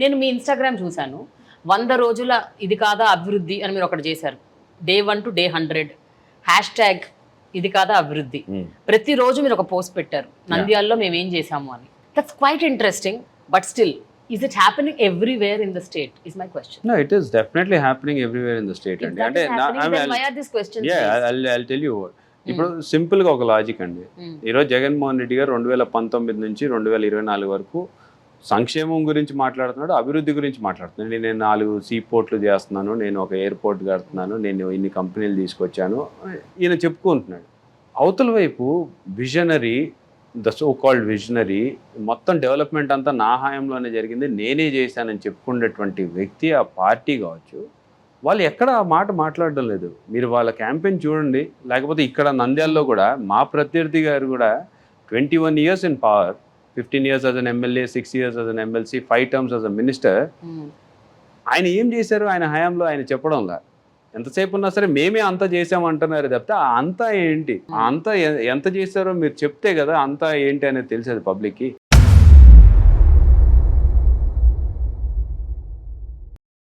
నేను మీ ఇన్స్టాగ్రామ్ చూశాను. వంద రోజుల ఇది కాదా అభివృద్ధి అని మీరు ఒకటి చేశారు. Day one to day hundred hashtag ఇది కాదా అభివృద్ధి. Hmm. ప్రతిరోజు మీరు ఒక పోస్ట్ పెట్టారు. నంద్యాలలో మేము ఏం చేశాము అని. That's quite interesting but still is it happening everywhere in the state is my question No, it is definitely happening everywhere in the state అండి. అంటే నా- I mean, I'll- yeah, I'll, I'll tell you what. ఇప్పుడు సింపుల్గా ఒక logic అండి. Hmm. ఈరోజు జగన్మోహన్ రెడ్డి గారు రెండు వేల పంతొమ్మిది నుంచి రెండు వేల ఇరవై నాలుగు వరకు సంక్షేమం గురించి మాట్లాడుతున్నాడు అభివృద్ధి గురించి మాట్లాడుతున్నాడు. నేను నాలుగు సీ పోర్ట్లు చేస్తున్నాను నేను ఒక ఎయిర్పోర్ట్ కడుతున్నాను నేను ఇన్ని కంపెనీలు తీసుకొచ్చాను ఈయన చెప్పుకుంటున్నాడు అవతల వైపు visionary the so called visionary మొత్తం డెవలప్మెంట్ అంతా నా హాయంలోనే జరిగింది నేనే చేశానని చెప్పుకునేటువంటి వ్యక్తి ఆ పార్టీ కావచ్చు. వాళ్ళు ఎక్కడ ఆ మాట మాట్లాడడం లేదు. మీరు వాళ్ళ క్యాంపెయిన్ చూడండి లేకపోతే ఇక్కడ నంద్యాల్లో కూడా మా ప్రత్యర్థి గారు కూడా twenty one years in power fifteen years as an MLA six years as an MLC five terms as a minister Hmm. ఆయన ఏం చేశారు? ఆయన హయాంలో ఆయన చెప్పడంలా ఎంతసేపు ఉన్నా సరే మేమే అంత చేసామంటున్నారు తప్పితే అంతా ఏంటి? ఆ అంతా ఎంత చేశారో మీరు చెప్తే కదా అంతా ఏంటి అనేది తెలిసేది పబ్లిక్కి